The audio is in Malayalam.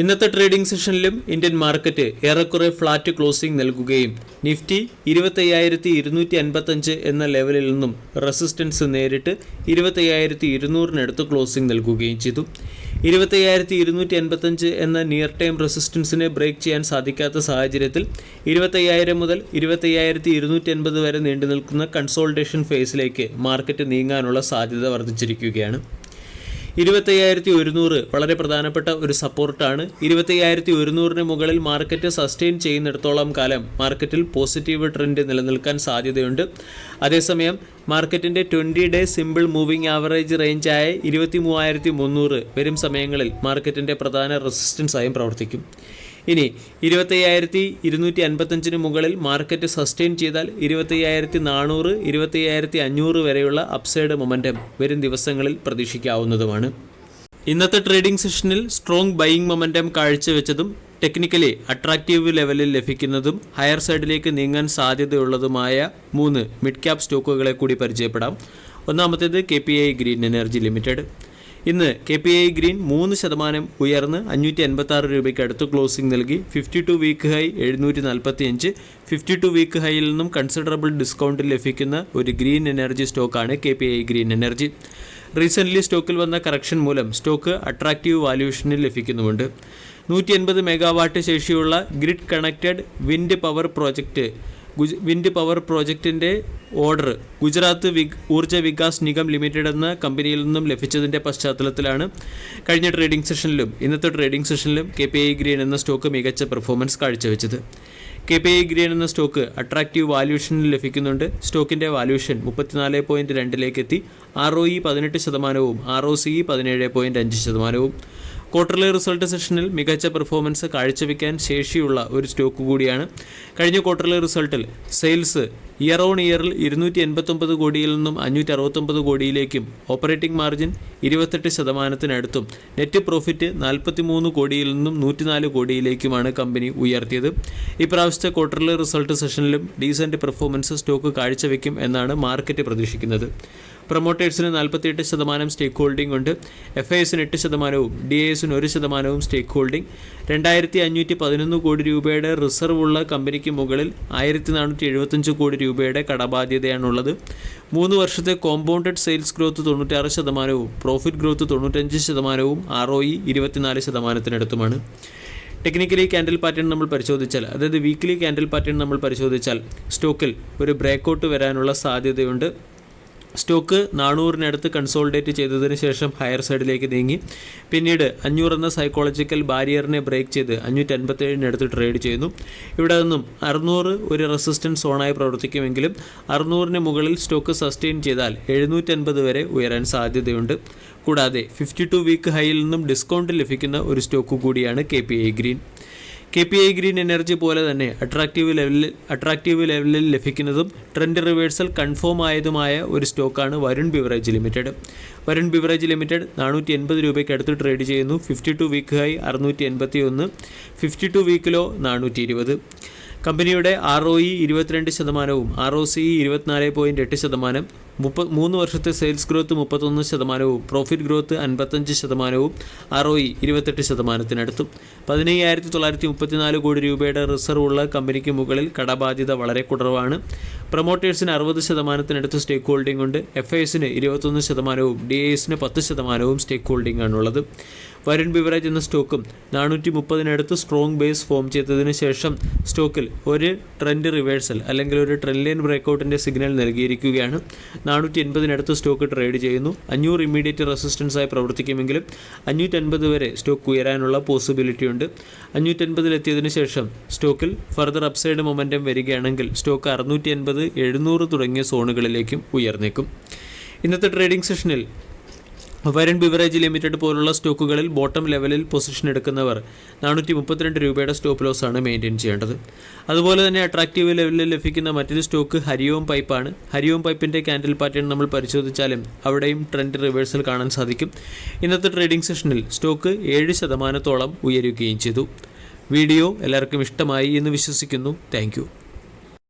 ഇന്നത്തെ ട്രേഡിംഗ് സെഷനിലും ഇന്ത്യൻ മാർക്കറ്റ് ഏറെക്കുറെ ഫ്ലാറ്റ് ക്ലോസിംഗ് നൽകുകയും നിഫ്റ്റി ഇരുപത്തയ്യായിരത്തി ഇരുന്നൂറ്റി അൻപത്തഞ്ച് എന്ന ലെവലിൽ നിന്നും റെസിസ്റ്റൻസ് നേരിട്ട് ഇരുപത്തയ്യായിരത്തി ഇരുന്നൂറിനടുത്ത് ക്ലോസിംഗ് നൽകുകയും ചെയ്തു. ഇരുപത്തയ്യായിരത്തി ഇരുന്നൂറ്റി അൻപത്തഞ്ച് എന്ന നിയർ ടൈം റെസിസ്റ്റൻസിനെ ബ്രേക്ക് ചെയ്യാൻ സാധിക്കാത്ത സാഹചര്യത്തിൽ ഇരുപത്തയ്യായിരം മുതൽ ഇരുപത്തയ്യായിരത്തി ഇരുന്നൂറ്റി അൻപത് വരെ നീണ്ടു നിൽക്കുന്ന കൺസോൾട്ടേഷൻ ഫേസിലേക്ക് മാർക്കറ്റ് നീങ്ങാനുള്ള സാധ്യത വർദ്ധിച്ചിരിക്കുകയാണ്. ഇരുപത്തയ്യായിരത്തി ഒരുന്നൂറ് വളരെ പ്രധാനപ്പെട്ട ഒരു സപ്പോർട്ടാണ്. ഇരുപത്തയ്യായിരത്തി ഒരുന്നൂറിന് മുകളിൽ മാർക്കറ്റ് സസ്റ്റെയിൻ ചെയ്യുന്നിടത്തോളം കാലം മാർക്കറ്റിൽ പോസിറ്റീവ് ട്രെൻഡ് നിലനിൽക്കാൻ സാധ്യതയുണ്ട്. അതേസമയം മാർക്കറ്റിന്റെ twenty day simple moving average റേഞ്ചായ ഇരുപത്തി മൂവായിരത്തി മുന്നൂറ് വരും സമയങ്ങളിൽ മാർക്കറ്റിന്റെ പ്രധാന റെസിസ്റ്റൻസായും പ്രവർത്തിക്കും. ഇനി ഇരുപത്തയ്യായിരത്തി ഇരുന്നൂറ്റി അൻപത്തഞ്ചിന് മുകളിൽ മാർക്കറ്റ് സസ്റ്റെയിൻ ചെയ്താൽ ഇരുപത്തയ്യായിരത്തി നാനൂറ് ഇരുപത്തയ്യായിരത്തി അഞ്ഞൂറ് വരെയുള്ള അപ്സൈഡ് മൊമെന്റം വരും ദിവസങ്ങളിൽ പ്രതീക്ഷിക്കാവുന്നതുമാണ്. ഇന്നത്തെ ട്രേഡിംഗ് സെഷനിൽ സ്ട്രോങ് ബൈയിങ് മൊമെന്റം കാഴ്ചവെച്ചതും ടെക്നിക്കലി അട്രാക്റ്റീവ് ലെവലിൽ ലഭിക്കുന്നതും ഹയർ സൈഡിലേക്ക് നീങ്ങാൻ സാധ്യതയുള്ളതുമായ മൂന്ന് മിഡ് ക്യാപ് സ്റ്റോക്കുകളെ കൂടി പരിചയപ്പെടാം. ഒന്നാമത്തേത് K P I green energy limited. ഇന്ന് കെ പി ഐ ഗ്രീൻ മൂന്ന് ശതമാനം ഉയർന്ന് അഞ്ഞൂറ്റി അൻപത്തി ആറ് രൂപയ്ക്ക് അടുത്ത് ക്ലോസിംഗ് നൽകി ഫിഫ്റ്റി ടു വീക്ക് ഹൈ എഴുന്നൂറ്റി നാൽപ്പത്തി അഞ്ച് ഫിഫ്റ്റി ടു വീക്ക് ഹൈയിൽ നിന്നും കൺസിഡറബിൾ ഡിസ്കൗണ്ട് ലഭിക്കുന്ന ഒരു ഗ്രീൻ എനർജി സ്റ്റോക്കാണ് K P I green energy. Recently സ്റ്റോക്കിൽ വന്ന കറക്ഷൻ മൂലം സ്റ്റോക്ക് അട്രാക്റ്റീവ് വാല്യൂഷനിൽ ലഭിക്കുന്നുമുണ്ട്. നൂറ്റി എൺപത് മെഗാവാട്ട് ശേഷിയുള്ള grid connected wind power project ഗുജ wind power പ്രോജക്റ്റിന്റെ ഓർഡർ ഗുജറാത്ത് വിഗ് ഊർജ വികാസ് നിഗം ലിമിറ്റഡ് എന്ന കമ്പനിയിൽ നിന്നും ലഭിച്ചതിന്റെ പശ്ചാത്തലത്തിലാണ് കഴിഞ്ഞ ട്രേഡിംഗ് സെഷനിലും ഇന്നത്തെ ട്രേഡിംഗ് സെഷനിലും കെ പി ഐ ഗ്രീൻ എന്ന സ്റ്റോക്ക് മികച്ച പെർഫോമൻസ് കാഴ്ചവെച്ചത്. കെ പി ഐ ഗ്രീൻ എന്ന സ്റ്റോക്ക് അട്രാക്റ്റീവ് വാല്യൂഷനിൽ ലഭിക്കുന്നുണ്ട്. സ്റ്റോക്കിന്റെ വാല്യൂഷൻ മുപ്പത്തിനാല് പോയിന്റ് രണ്ടിലേക്ക് എത്തി. ആർ ഒ ഇ പതിനെട്ട് ശതമാനവും ആർ ഒ സി പതിനേഴ് പോയിന്റ് അഞ്ച് ശതമാനവും. ക്വാർട്ടർലി റിസൾട്ട് സെഷനിൽ മികച്ച പെർഫോമൻസ് കാഴ്ചവെക്കാൻ ശേഷിയുള്ള ഒരു സ്റ്റോക്ക് കൂടിയാണ്. കഴിഞ്ഞ ക്വാർട്ടർലി റിസൾട്ടിൽ സെയിൽസ് ഇയർ ഓൺ ഇയറിൽ ഇരുന്നൂറ്റി എൺപത്തൊമ്പത് കോടിയിൽ നിന്നും അഞ്ഞൂറ്റി അറുപത്തൊമ്പത് കോടിയിലേക്കും ഓപ്പറേറ്റിംഗ് മാർജിൻ ഇരുപത്തെട്ട് ശതമാനത്തിനടുത്തും. നെറ്റ് പ്രോഫിറ്റ് നാൽപ്പത്തി മൂന്ന് കോടിയിൽ നിന്നും നൂറ്റിനാല് കോടിയിലേക്കുമാണ് കമ്പനി ഉയർത്തിയത്. ഇപ്രാവശ്യത്തെ ക്വാർട്ടർലി റിസൾട്ട് സെഷനിലും ഡീസന്റ് പെർഫോമൻസ് സ്റ്റോക്ക് കാഴ്ചവെക്കും എന്നാണ് മാർക്കറ്റ് പ്രതീക്ഷിക്കുന്നത്. പ്രൊമോട്ടേഴ്സിന് നാൽപ്പത്തിയെട്ട് ശതമാനം സ്റ്റേക്ക് ഹോൾഡിംഗ് ഉണ്ട്. എഫ് ഐ എസിന് എട്ട് ശതമാനവും ഡി എ എസിന് ഒരു ശതമാനവും സ്റ്റേക്ക് ഹോൾഡിംഗ് രണ്ടായിരത്തി അഞ്ഞൂറ്റി പതിനൊന്ന് കോടി രൂപയുടെ റിസർവ് ഉള്ള കമ്പനിക്ക് മുകളിൽ ആയിരത്തി നാനൂറ്റി എഴുപത്തഞ്ച് കോടി രൂപയുടെ കടബാധ്യതയാണുള്ളത്. മൂന്ന് വർഷത്തെ കോമ്പൗണ്ടഡ് സെയിൽസ് ഗ്രോത്ത് തൊണ്ണൂറ്റാറ് ശതമാനവും പ്രോഫിറ്റ് ഗ്രോത്ത് തൊണ്ണൂറ്റഞ്ച് ശതമാനവും ആർ ഒ ഇ ഇരുപത്തിനാല് ശതമാനത്തിനടുത്തുമാണ്. ടെക്നിക്കലി ക്യാൻഡിൽ പാറ്റേൺ നമ്മൾ പരിശോധിച്ചാൽ അതായത് വീക്കിലി ക്യാൻഡിൽ പാറ്റേൺ നമ്മൾ പരിശോധിച്ചാൽ സ്റ്റോക്കിൽ ഒരു ബ്രേക്കൗട്ട് വരാനുള്ള സാധ്യതയുണ്ട്. സ്റ്റോക്ക് നാനൂറിനടുത്ത് കൺസോൾഡേറ്റ് ചെയ്തതിന് ശേഷം ഹയർ സൈഡിലേക്ക് നീങ്ങി. പിന്നീട് അഞ്ഞൂറ് എന്ന സൈക്കോളജിക്കൽ ബാരിയറിനെ ബ്രേക്ക് ചെയ്ത് അഞ്ഞൂറ്റി അൻപത്തേഴിനടുത്ത് ട്രേഡ് ചെയ്യുന്നു. ഇവിടെ നിന്നും അറുന്നൂറ് ഒരു റെസിസ്റ്റൻസ് സോണായി പ്രവർത്തിക്കുമെങ്കിലും അറുന്നൂറിന് മുകളിൽ സ്റ്റോക്ക് സസ്റ്റെയിൻ ചെയ്താൽ എഴുന്നൂറ്റൻപത് വരെ ഉയരാൻ സാധ്യതയുണ്ട്. കൂടാതെ ഫിഫ്റ്റി ടു വീക്ക് ഹൈയിൽ നിന്നും ഡിസ്കൗണ്ട് ലഭിക്കുന്ന ഒരു സ്റ്റോക്ക് കൂടിയാണ് K P I green. K P I green energy പോലെ തന്നെ അട്രാക്റ്റീവ് ലെവലിൽ അട്രാക്റ്റീവ് ലെവലിൽ ലഭിക്കുന്നതും ട്രെൻഡ് റിവേഴ്സൽ കൺഫേം ആയതുമായ ഒരു സ്റ്റോക്കാണ് Varun beverage limited Varun beverage limited നാനൂറ്റി എൺപത് രൂപയ്ക്ക് അടുത്ത് ട്രേഡ് ചെയ്യുന്നു. ഫിഫ്റ്റി ടു വീക്ക് ഹൈ അറുന്നൂറ്റി എൺപത്തി ഒന്ന് ഫിഫ്റ്റി ടു വീക്കിലോ നാനൂറ്റി ഇരുപത് കമ്പനിയുടെ ആർ ഒ ഇ ഇരുപത്തിരണ്ട് ശതമാനവും ആർ ഒ സി ഇരുപത്തിനാല് പോയിന്റ് എട്ട് ശതമാനം മുപ്പ മൂന്ന് വർഷത്തെ സെയിൽസ് ഗ്രോത്ത് മുപ്പത്തൊന്ന് ശതമാനവും പ്രോഫിറ്റ് ഗ്രോത്ത് അൻപത്തഞ്ച് ശതമാനവും ആർ ഒ ഇ ഇരുപത്തെട്ട് ശതമാനത്തിനടുത്തും. പതിനയ്യായിരത്തി തൊള്ളായിരത്തി മുപ്പത്തിനാല് കോടി രൂപയുടെ റിസർവ് ഉള്ള കമ്പനിക്ക് മുകളിൽ കടബാധ്യത വളരെ കുറവാണ്. പ്രൊമോട്ടേഴ്സിന് അറുപത് ശതമാനത്തിനടുത്ത് സ്റ്റേക്ക് ഹോൾഡിംഗ് ഉണ്ട്. എഫ് ഐസിന് ഇരുപത്തൊന്ന് ശതമാനവും ഡി എസിന് പത്ത് ശതമാനവും സ്റ്റേക്ക് ഹോൾഡിംഗ് ആണുള്ളത്. വരുൺ ബിവറേജ് എന്ന സ്റ്റോക്കും നാനൂറ്റി മുപ്പതിനടുത്ത് സ്ട്രോങ് ബേസ് ഫോം ചെയ്തതിന് ശേഷം സ്റ്റോക്കിൽ ഒരു ട്രെൻഡ് റിവേഴ്സൽ അല്ലെങ്കിൽ ഒരു ട്രെൻഡ് ലൈൻ ബ്രേക്കൗട്ടിന്റെ സിഗ്നൽ നൽകിയിരിക്കുകയാണ്. നാനൂറ്റി എൺപതിനടുത്ത് സ്റ്റോക്ക് ട്രേഡ് ചെയ്യുന്നു. അഞ്ഞൂറ് ഇമ്മീഡിയറ്റ് റെസിസ്റ്റൻസായി പ്രവർത്തിക്കുമെങ്കിലും അഞ്ഞൂറ്റൻപത് വരെ സ്റ്റോക്ക് ഉയരാനുള്ള പോസിബിലിറ്റി ഉണ്ട്. അഞ്ഞൂറ്റൻപതിലെത്തിയതിനു ശേഷം സ്റ്റോക്കിൽ ഫർദർ അപ്സൈഡ് മൊമെന്റം വരികയാണെങ്കിൽ സ്റ്റോക്ക് അറുന്നൂറ്റി അൻപത് എഴുന്നൂറ് തുടങ്ങിയ സോണുകളിലേക്കും ഉയർന്നേക്കും. ഇന്നത്തെ ട്രേഡിംഗ് സെഷനിൽ വരുൺ ബിവറേജ് ലിമിറ്റഡ് പോലുള്ള സ്റ്റോക്കുകളിൽ ബോട്ടം ലെവലിൽ പൊസിഷൻ എടുക്കുന്നവർ നാനൂറ്റി മുപ്പത്തിരണ്ട് രൂപയുടെ സ്റ്റോപ്പ് ലോസാണ് മെയിന്റെയിൻ ചെയ്യേണ്ടത്. അതുപോലെ തന്നെ അട്രാക്റ്റീവ് ലെവലിൽ ലഭിക്കുന്ന മറ്റൊരു സ്റ്റോക്ക് ഹരിയോം പൈപ്പാണ് ഹരിയോം പൈപ്പിന്റെ ക്യാൻഡിൽ പാറ്റേൺ നമ്മൾ പരിശോധിച്ചാലും അവിടെയും ട്രെൻഡ് റിവേഴ്സൽ കാണാൻ സാധിക്കും. ഇന്നത്തെ ട്രേഡിംഗ് സെഷനിൽ സ്റ്റോക്ക് ഏഴ് ശതമാനത്തോളം ഉയരുകയും ചെയ്തു. വീഡിയോ എല്ലാവർക്കും ഇഷ്ടമായി എന്ന് വിശ്വസിക്കുന്നു. താങ്ക്